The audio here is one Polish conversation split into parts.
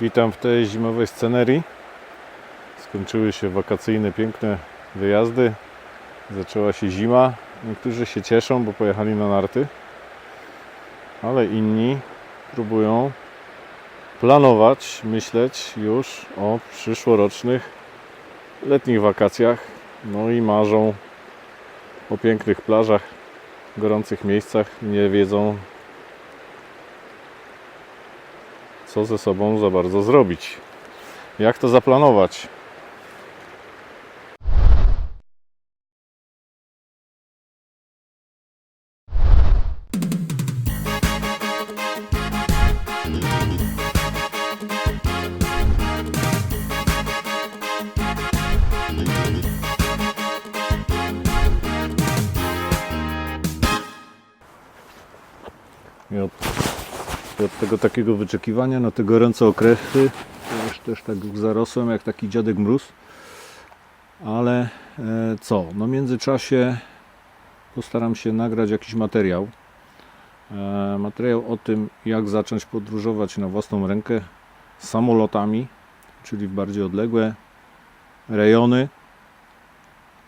Witam w tej zimowej scenerii. Skończyły się wakacyjne, piękne wyjazdy. Zaczęła się zima. Niektórzy się cieszą, bo pojechali na narty, ale inni próbują planować, myśleć już o przyszłorocznych letnich wakacjach. No i marzą o pięknych plażach, gorących miejscach. Nie wiedzą, co ze sobą za bardzo zrobić. Jak to zaplanować? Tego takiego wyczekiwania na te gorące okresy już też tak zarosłem jak taki dziadek mróz. Ale e, co? No w międzyczasie postaram się nagrać jakiś materiał. E, materiał o tym, jak zacząć podróżować na własną rękę samolotami, czyli w bardziej odległe rejony.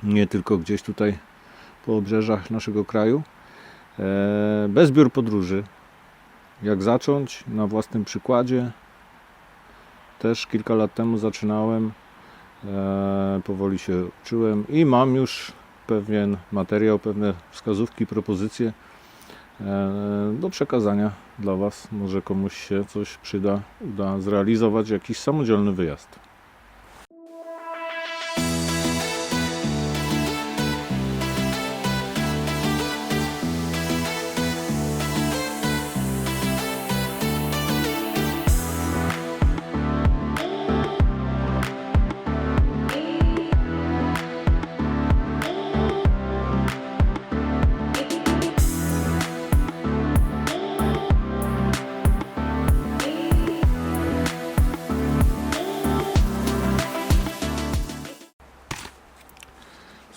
Nie tylko gdzieś tutaj po obrzeżach naszego kraju. E, bez biur podróży, jak zacząć na własnym przykładzie. Też kilka lat temu zaczynałem, e, powoli się uczyłem i mam już pewien materiał, pewne wskazówki, propozycje e, do przekazania dla Was. Może komuś się coś przyda, uda zrealizować jakiś samodzielny wyjazd.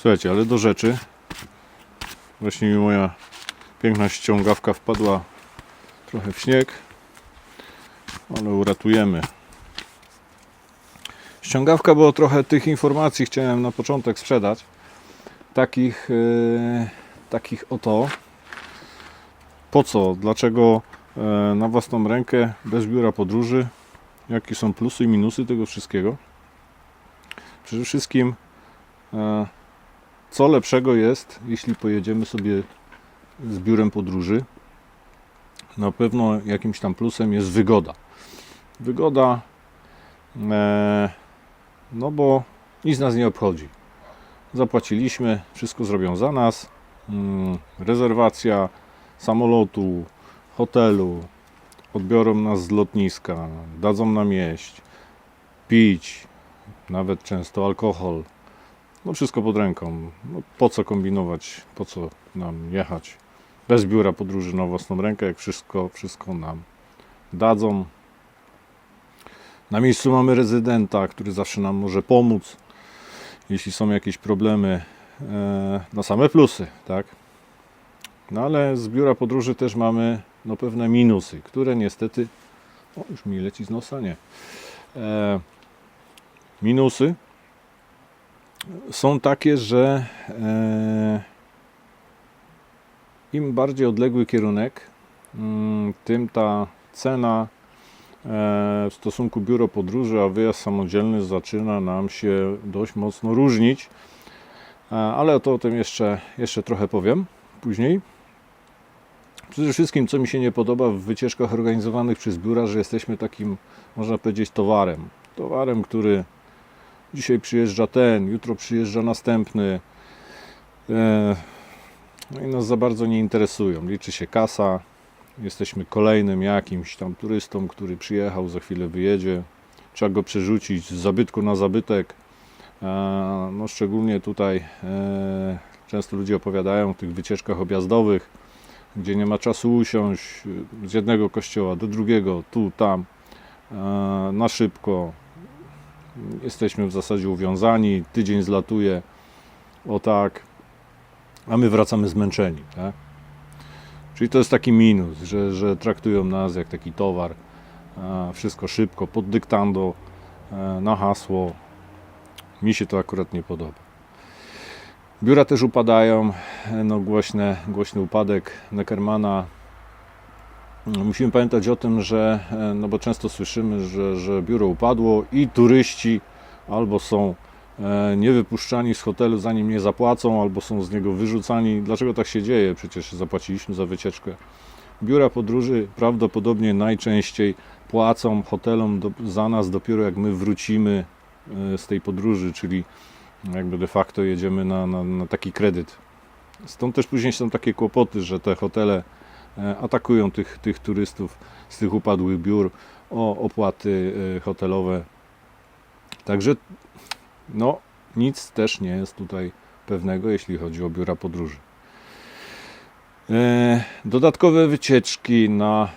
Słuchajcie, ale do rzeczy. Właśnie mi moja piękna ściągawka wpadła trochę w śnieg, ale uratujemy. Ściągawka, bo trochę tych informacji chciałem na początek sprzedać. Takich, e, takich oto. Po co? Dlaczego e, na własną rękę, bez biura podróży? Jakie są plusy i minusy tego wszystkiego? Przede wszystkim e, co lepszego jest, jeśli pojedziemy sobie z biurem podróży. Na pewno jakimś tam plusem jest wygoda. Wygoda, e, no bo nic nas nie obchodzi. Zapłaciliśmy, wszystko zrobią za nas. Mm, rezerwacja samolotu, hotelu, odbiorą nas z lotniska, dadzą nam jeść, pić, nawet często alkohol. No wszystko pod ręką. No, po co kombinować, po co nam jechać bez biura podróży na własną rękę, jak wszystko, wszystko nam dadzą. Na miejscu mamy rezydenta, który zawsze nam może pomóc, jeśli są jakieś problemy, e, na same plusy, tak? No ale z biura podróży też mamy no, pewne minusy, które niestety, o już mi leci z nosa, nie. E, minusy są takie, że e, im bardziej odległy kierunek, mm, tym ta cena e, w stosunku biuro podróży, a wyjazd samodzielny zaczyna nam się dość mocno różnić. E, ale to o tym jeszcze, jeszcze trochę powiem później. Przede wszystkim, co mi się nie podoba w wycieczkach organizowanych przez biura, że jesteśmy takim, można powiedzieć, towarem. Towarem, który Dzisiaj przyjeżdża ten, jutro przyjeżdża następny. E, No i nas za bardzo nie interesują. Liczy się kasa. Jesteśmy kolejnym jakimś tam turystą, który przyjechał, za chwilę wyjedzie. Trzeba go przerzucić z zabytku na zabytek. E, No szczególnie tutaj e, często ludzie opowiadają o tych wycieczkach objazdowych, gdzie nie ma czasu usiąść z jednego kościoła do drugiego, tu, tam, na szybko, jesteśmy w zasadzie uwiązani, tydzień zlatuje, o tak, a my wracamy zmęczeni. Tak? Czyli to jest taki minus, że, że traktują nas jak taki towar. e, wszystko szybko, pod dyktando, e, na hasło. Mi się to akurat nie podoba. Biura też upadają, e, no głośne, głośny upadek Neckermana. Musimy pamiętać o tym, że, e, no bo często słyszymy, że, że biuro upadło i turyści albo są e, niewypuszczani z hotelu zanim nie zapłacą, albo są z niego wyrzucani. Dlaczego tak się dzieje? Przecież zapłaciliśmy za wycieczkę. Biura podróży prawdopodobnie najczęściej płacą hotelom do, za nas dopiero jak my wrócimy e, z tej podróży, czyli jakby de facto jedziemy na, na, na taki kredyt. Stąd też później są takie kłopoty, że te hotele atakują tych, tych turystów z tych upadłych biur o opłaty e, hotelowe. Także no, nic też nie jest tutaj pewnego, jeśli chodzi o biura podróży. E, Dodatkowe wycieczki na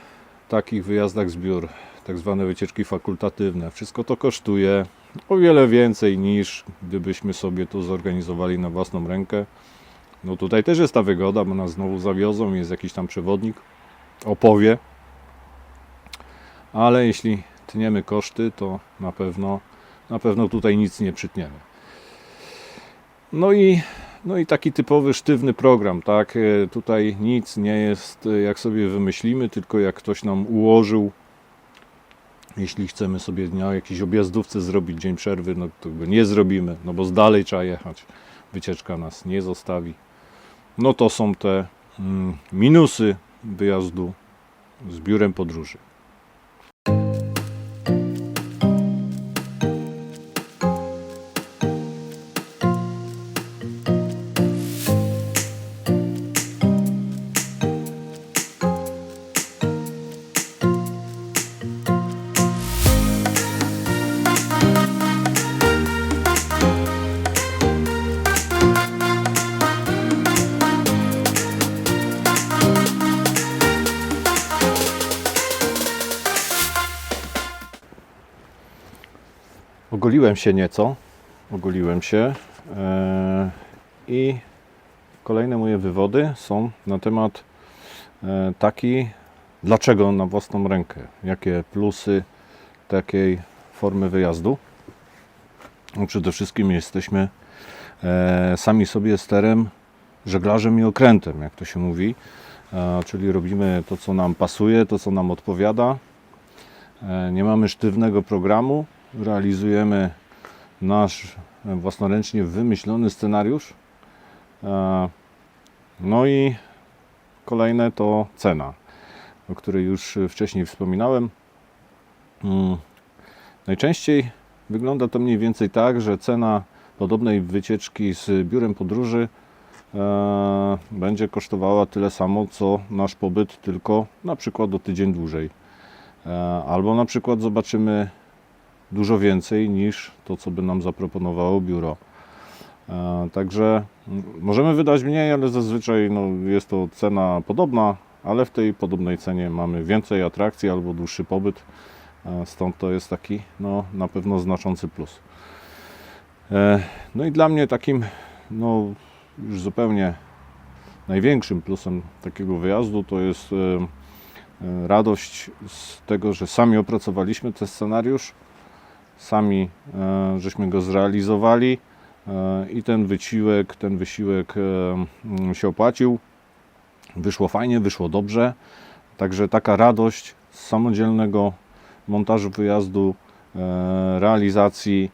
takich wyjazdach z biur, tak zwane wycieczki fakultatywne, wszystko to kosztuje o wiele więcej niż gdybyśmy sobie to zorganizowali na własną rękę. No tutaj też jest ta wygoda, bo nas znowu zawiozą, jest jakiś tam przewodnik, opowie. Ale jeśli tniemy koszty, to na pewno, na pewno tutaj nic nie przytniemy. No i, no i taki typowy sztywny program, tak? E, Tutaj nic nie jest e, jak sobie wymyślimy, tylko jak ktoś nam ułożył. Jeśli chcemy sobie na jakiejś objazdówce zrobić dzień przerwy, no to nie zrobimy, no bo z dalej trzeba jechać. Wycieczka nas nie zostawi. No to są te mm, minusy wyjazdu z biurem podróży. Ogoliłem się nieco. Ogoliłem się. e, I kolejne moje wywody są na temat e, taki, dlaczego na własną rękę, jakie plusy takiej formy wyjazdu. No przede wszystkim jesteśmy e, sami sobie sterem, żeglarzem i okrętem, jak to się mówi. Czyli robimy to, co nam pasuje, to, co nam odpowiada. Nie mamy sztywnego programu, realizujemy nasz własnoręcznie wymyślony scenariusz. E, No i kolejne to cena, o której już wcześniej wspominałem. Mm, Najczęściej wygląda to mniej więcej tak, że cena podobnej wycieczki z biurem podróży e, będzie kosztowała tyle samo, co nasz pobyt, tylko na przykład o tydzień dłużej. E, Albo na przykład zobaczymy dużo więcej niż to, co by nam zaproponowało biuro. E, Także możemy wydać mniej, ale zazwyczaj no, jest to cena podobna, ale w tej podobnej cenie mamy więcej atrakcji albo dłuższy pobyt. E, Stąd to jest taki no, na pewno znaczący plus. E, No i dla mnie takim no, już zupełnie największym plusem takiego wyjazdu to jest radość z tego, że sami opracowaliśmy ten scenariusz sami e, żeśmy go zrealizowali e, i ten wysiłek, ten wysiłek e, mm, się opłacił. Wyszło fajnie, wyszło dobrze. Także taka radość z samodzielnego montażu wyjazdu, realizacji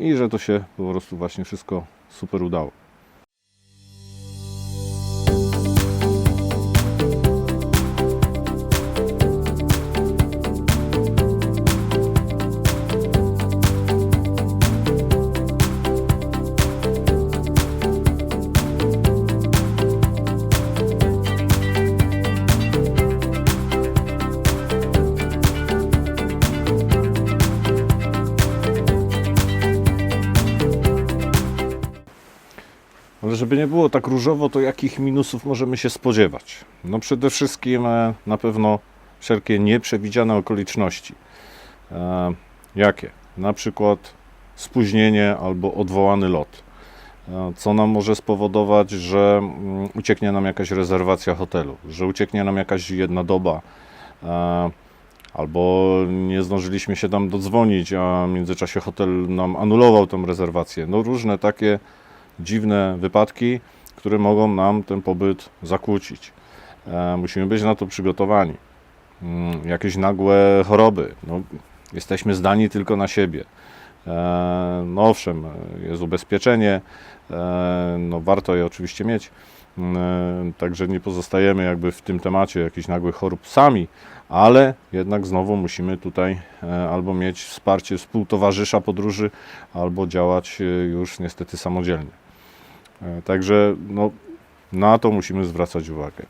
i że to się po prostu właśnie wszystko super udało. Żeby nie było tak różowo, to jakich minusów możemy się spodziewać? No przede wszystkim e, na pewno wszelkie nieprzewidziane okoliczności. E, jakie? Na przykład spóźnienie albo odwołany lot. E, Co nam może spowodować, że mm, ucieknie nam jakaś rezerwacja hotelu, że ucieknie nam jakaś jedna doba, albo nie zdążyliśmy się tam dodzwonić, a w międzyczasie hotel nam anulował tą rezerwację. No różne takie dziwne wypadki, które mogą nam ten pobyt zakłócić. E, musimy być na to przygotowani. Mm, jakieś nagłe choroby. No, jesteśmy zdani tylko na siebie. E, no owszem, jest ubezpieczenie, e, no warto je oczywiście mieć, Mm, także nie pozostajemy jakby w tym temacie jakichś nagłych chorób sami, ale jednak znowu musimy tutaj albo mieć wsparcie współtowarzysza podróży, albo działać już niestety samodzielnie. E, Także no, na to musimy zwracać uwagę.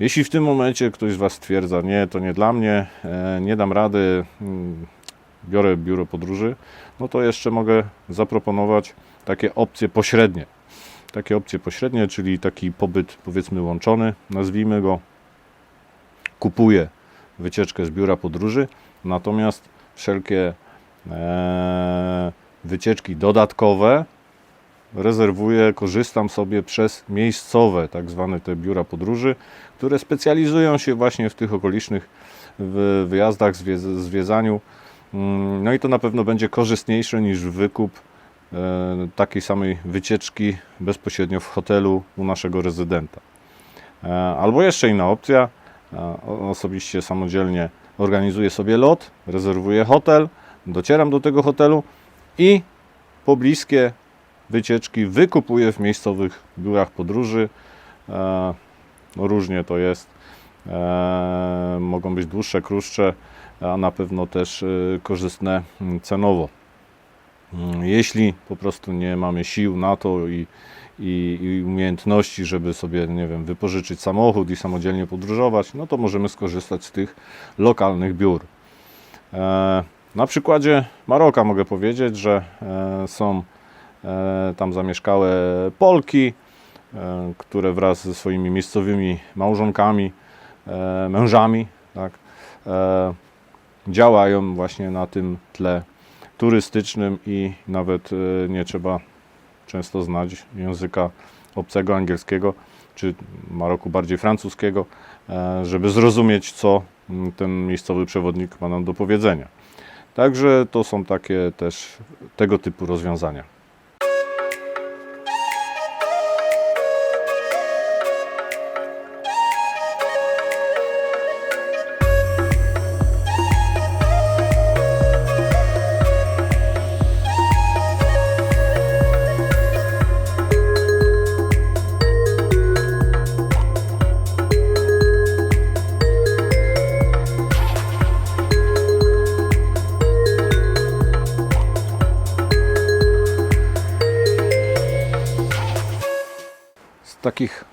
Jeśli w tym momencie ktoś z Was stwierdza, nie, to nie dla mnie, e, nie dam rady, mm, biorę biuro podróży, no to jeszcze mogę zaproponować takie opcje pośrednie. Takie opcje pośrednie, czyli taki pobyt powiedzmy łączony, nazwijmy go. Kupuję wycieczkę z biura podróży, natomiast wszelkie e, wycieczki dodatkowe rezerwuję, korzystam sobie przez miejscowe, tak zwane te biura podróży, które specjalizują się właśnie w tych okolicznych wy- wyjazdach, zwiedzaniu. Mm, No i to na pewno będzie korzystniejsze niż wykup e, takiej samej wycieczki bezpośrednio w hotelu u naszego rezydenta. E, Albo jeszcze inna opcja, e, osobiście samodzielnie organizuję sobie lot, rezerwuję hotel, docieram do tego hotelu i pobliskie wycieczki wykupuję w miejscowych biurach podróży. E, No różnie to jest. E, Mogą być dłuższe, krótsze, a na pewno też e, korzystne mm, cenowo. Mm, Jeśli po prostu nie mamy sił na to i, i, i umiejętności, żeby sobie, nie wiem, wypożyczyć samochód i samodzielnie podróżować, no to możemy skorzystać z tych lokalnych biur. E, Na przykładzie Maroka mogę powiedzieć, że e, są tam zamieszkałe Polki, e, które wraz ze swoimi miejscowymi małżonkami, e, mężami, tak, e, działają właśnie na tym tle turystycznym i nawet e, nie trzeba często znać języka obcego, angielskiego, czy w Maroku bardziej francuskiego, e, żeby zrozumieć, co ten miejscowy przewodnik ma nam do powiedzenia. Także to są takie też tego typu rozwiązania.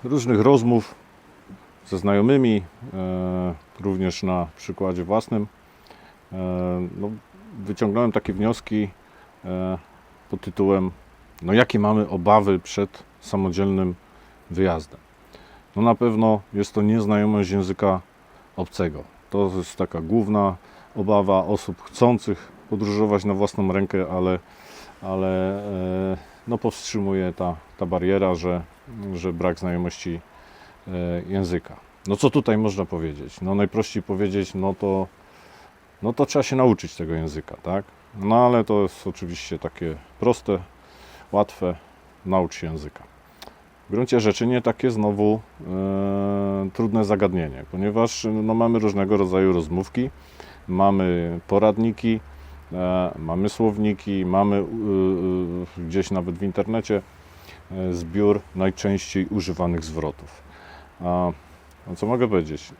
Różnych rozmów ze znajomymi, e, również na przykładzie własnym, e, no, wyciągnąłem takie wnioski e, pod tytułem no jakie mamy obawy przed samodzielnym wyjazdem. No na pewno jest to nieznajomość języka obcego. To jest taka główna obawa osób chcących podróżować na własną rękę, ale, ale no powstrzymuje ta, ta bariera, że, że brak znajomości e, języka. No co tutaj można powiedzieć? No najprościej powiedzieć, no to, no to trzeba się nauczyć tego języka, tak? No ale to jest oczywiście takie proste, łatwe, naucz się języka. W gruncie rzeczy nie takie znowu e, trudne zagadnienie, ponieważ no, mamy różnego rodzaju rozmówki, mamy poradniki, mamy słowniki, mamy y, y, gdzieś nawet w internecie e, zbiór najczęściej używanych zwrotów. A, co mogę powiedzieć?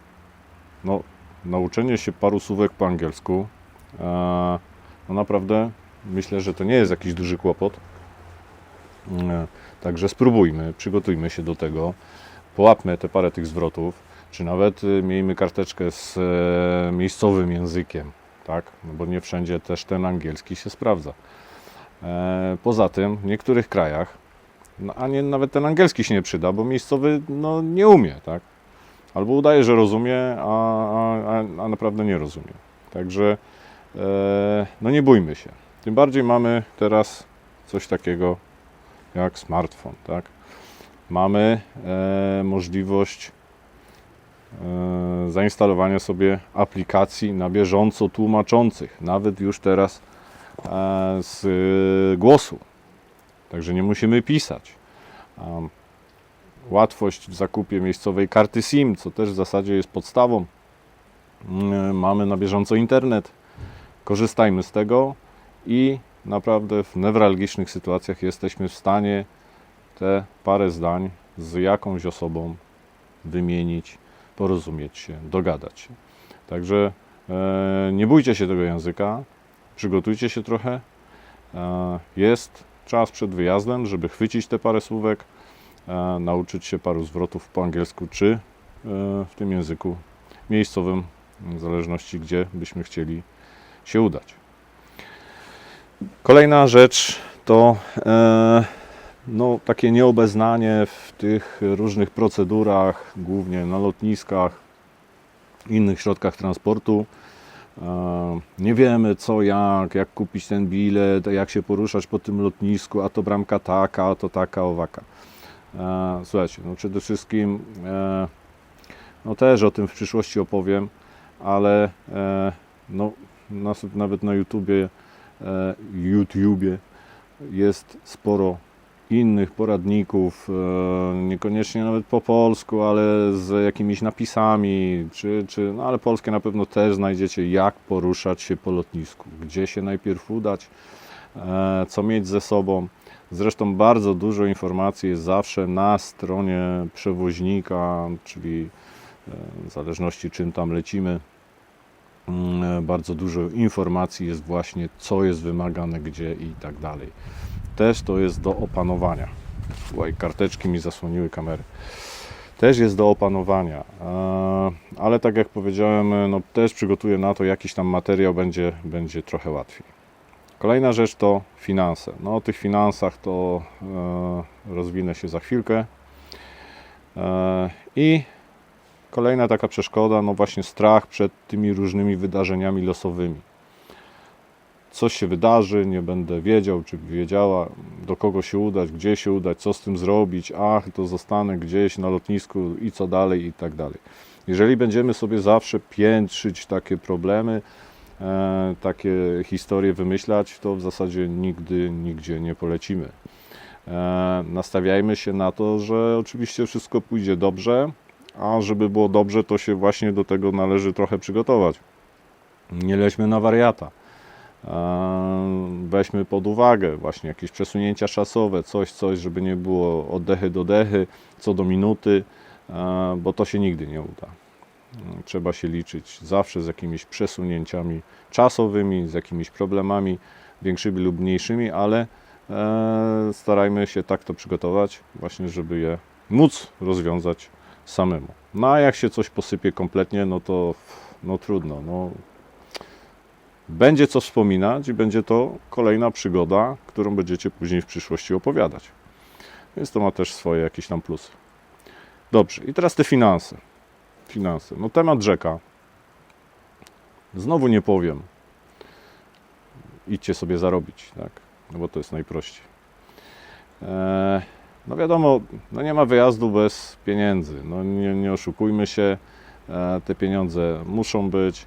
No, nauczenie się paru słówek po angielsku, e, no naprawdę myślę, że to nie jest jakiś duży kłopot. E, Także spróbujmy, przygotujmy się do tego, połapmy te parę tych zwrotów, czy nawet y, miejmy karteczkę z e, miejscowym językiem, tak? No bo nie wszędzie też ten angielski się sprawdza. E, poza tym w niektórych krajach, no, a nie, nawet ten angielski się nie przyda, bo miejscowy no, nie umie, tak? Albo udaje, że rozumie, a, a, a, naprawdę nie rozumie. Także e, no nie bójmy się. Tym bardziej mamy teraz coś takiego jak smartfon, tak? Mamy e, możliwość zainstalowania sobie aplikacji na bieżąco tłumaczących, nawet już teraz e, z e, głosu. Także nie musimy pisać. Łatwość w zakupie miejscowej karty SIM, co też w zasadzie jest podstawą. Mm, Mamy na bieżąco internet. Korzystajmy z tego i naprawdę w newralgicznych sytuacjach jesteśmy w stanie te parę zdań z jakąś osobą wymienić, porozumieć się, dogadać. Także e, nie bójcie się tego języka, przygotujcie się trochę. E, jest czas przed wyjazdem, żeby chwycić te parę słówek, e, nauczyć się paru zwrotów po angielsku czy w tym języku miejscowym, w zależności gdzie byśmy chcieli się udać. Kolejna rzecz to no, takie nieobeznanie w tych różnych procedurach, głównie na lotniskach, innych środkach transportu. E, Nie wiemy co, jak, jak kupić ten bilet, jak się poruszać po tym lotnisku, a to bramka taka, a to taka, owaka. E, Słuchajcie, no przede wszystkim, e, no też o tym w przyszłości opowiem, ale no, nawet na YouTubie, YouTubie jest sporo innych poradników, e, niekoniecznie nawet po polsku, ale z jakimiś napisami, czy, czy, no ale polskie na pewno też znajdziecie, jak poruszać się po lotnisku, gdzie się najpierw udać, e, co mieć ze sobą. Zresztą bardzo dużo informacji jest zawsze na stronie przewoźnika, czyli e, w zależności czym tam lecimy, mm, bardzo dużo informacji jest właśnie, co jest wymagane, gdzie i tak dalej. Też to jest do opanowania. Słuchaj, karteczki mi zasłoniły kamery. Też jest do opanowania, e, ale tak jak powiedziałem, no też przygotuję na to jakiś tam materiał, będzie, będzie trochę łatwiej. Kolejna rzecz to finanse. No o tych finansach to e, rozwinę się za chwilkę. E, I kolejna taka przeszkoda, no właśnie strach przed tymi różnymi wydarzeniami losowymi. Coś się wydarzy, nie będę wiedział, czy wiedziała, do kogo się udać, gdzie się udać, co z tym zrobić, ach, to zostanę gdzieś na lotnisku i co dalej, i tak dalej. Jeżeli będziemy sobie zawsze piętrzyć takie problemy, e, takie historie wymyślać, to w zasadzie nigdy, nigdzie nie polecimy. E, nastawiajmy się na to, że oczywiście wszystko pójdzie dobrze, a żeby było dobrze, to się właśnie do tego należy trochę przygotować. Nie lećmy na wariata. Weźmy pod uwagę właśnie jakieś przesunięcia czasowe, coś, coś, żeby nie było oddechy do dechy, co do minuty, bo to się nigdy nie uda. Trzeba się liczyć zawsze z jakimiś przesunięciami czasowymi, z jakimiś problemami większymi lub mniejszymi, ale e, starajmy się tak to przygotować, właśnie, żeby je móc rozwiązać samemu. No a jak się coś posypie kompletnie, no to no trudno. No, będzie co wspominać i będzie to kolejna przygoda, którą będziecie później w przyszłości opowiadać. Więc to ma też swoje jakieś tam plusy. Dobrze, i teraz te finanse. Finanse. No temat rzeka. Znowu nie powiem. Idźcie sobie zarobić, tak? No bo to jest najprościej. Eee, no wiadomo, no nie ma wyjazdu bez pieniędzy. No nie, nie oszukujmy się, e, te pieniądze muszą być.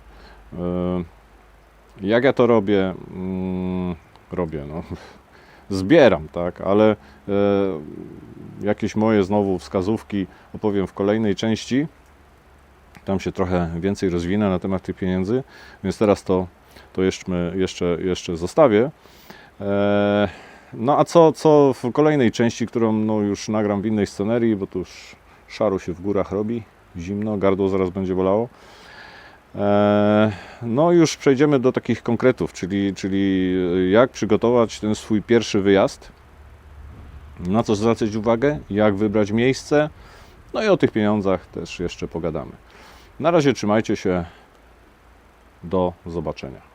E, jak ja to robię? Mm, robię, no. Zbieram, tak, ale e, jakieś moje znowu wskazówki opowiem w kolejnej części. Tam się trochę więcej rozwinę na temat tych pieniędzy, więc teraz to, to jeszcze, jeszcze, jeszcze zostawię. E, no a co, co w kolejnej części, którą no, już nagram w innej scenerii, bo tu już szaro się w górach robi, zimno, gardło zaraz będzie bolało. E, No już przejdziemy do takich konkretów, czyli, czyli jak przygotować ten swój pierwszy wyjazd, na co zwracać uwagę, jak wybrać miejsce, no i o tych pieniądzach też jeszcze pogadamy. Na razie trzymajcie się, do zobaczenia.